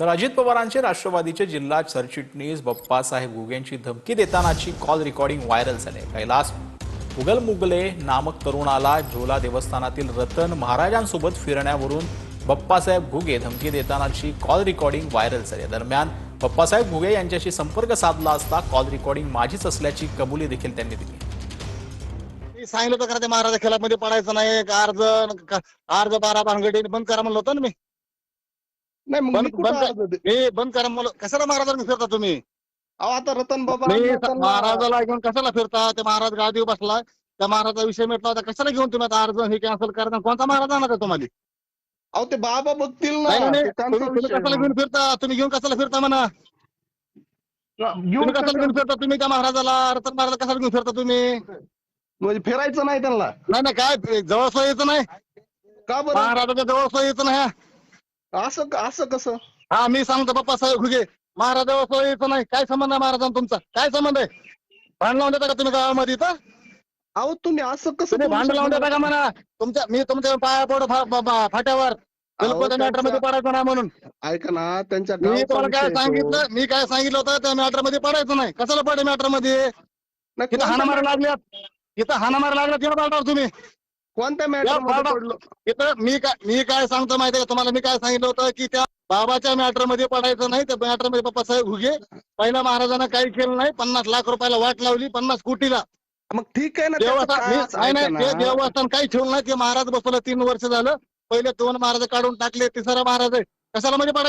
तर अजित पवारांचे राष्ट्रवादीचे जिल्हा सरचिटणीस बप्पासाहेब घुगेंची धमकी देतानाची कॉल रेकॉर्डिंग व्हायरल झाले. कैलास मुगल मुगले नामक तरुणाला झोला देवस्थानातील रतन महाराजांसोबत फिरण्यावरून बप्पासाहेब घुगे धमकी देतानाची कॉल रेकॉर्डिंग व्हायरल झाली. दरम्यान बप्पासाहेब घुगे यांच्याशी संपर्क साधला असता कॉल रेकॉर्डिंग माझीच असल्याची कबुली देखील त्यांनी दिली. सांगितलं होतं खरं ते महाराजा खेळामध्ये पडायचं नाही का अर्ज अर्ज बारा भानगडी बंद करा म्हणलं होतं ना मी. नाही मग बंद- मी कुठं बंद- दे- करा म्हणलं कशाला महाराजांना फिरता तुम्ही? अहो आता रतन बाबा महाराजाला घेऊन कशाला फिरता? ते महाराज गादीवर बसला. त्या महाराजा विषय मिटला होता. कशाला घेऊन तुम्ही आता अर्ज हे कॅन्सल करता कोणता महाराज आणा तुम्हाला? अहो ते बाबा बघतील ना. नाही, नाही, ते नाही. त्यांचा तुम्ही तुम्ही विषय कशाला. घेऊन फिरता? तुम्ही घेऊन कशाला फिरता म्हणा? घेऊन तुम्ही कशाला घेऊन कसं- फिरता तुम्ही त्या महाराजाला? रतन महाराज कशाला घेऊन फिरता तुम्ही? म्हणजे फिरायचं नाही त्यांना? नाही नाही काय? जवळ सोय यायचं नाही? का बरं? महाराजाच्या जवळ सोय यायचं नाही. असं असं कसं? हा मी सांगतो बाप्पा साहेब घुगे. महाराजावर सोय यायचं नाही. काय संबंध आहे महाराजांचा तुमचा? काय संबंध आहे? भांड लावून देता का तुम्ही गावामध्ये इथं? अहो तुम्ही असं कसं तुम्ही बोलू भांड लावून देता? का म्हणा? तुमच्या मी तुमच्या पाया पडो फा- फा- फा- फाट्यावर. अहो, बिलकुल मॅटरमध्ये पडायचं नाही म्हणून. ऐका ना त्यांच्या मी गावचा तुम्हाला काय तो. सांगितलं? मी काय सांगितलं होतं? त्या मॅटरमध्ये पडायचं नाही. कशाला पडे मॅटरमध्ये नाही, तिथं कोणत्या हाणामारी लागल्यात. तिथं हाणामारी लागल्यात तिथं पाठवा तुम्ही. कोणत्या मॅटर तिथं मी काय मी काय सांगतो माहितीये का? तुम्हाला मी काय सांगितलं होतं की त्या बाबाच्या मॅटरमध्ये पडायचं नाही त्या मॅटरमध्ये पप्पा साहेब घुगे पहिल्या महाराजांना काही केलं नाही पन्नास लाख रुपयाला वाट लावली पन्नास कोटीला. मग ठीक आहे ना देवस्थान नाही ते. देवस्थान काही ठेवलं नाही ते महाराज बसवलं तीन वर्ष झालं. पहिले दोन महाराज काढून टाकले तिसरा महाराज आहे. कशाला म्हणजे पडायचं?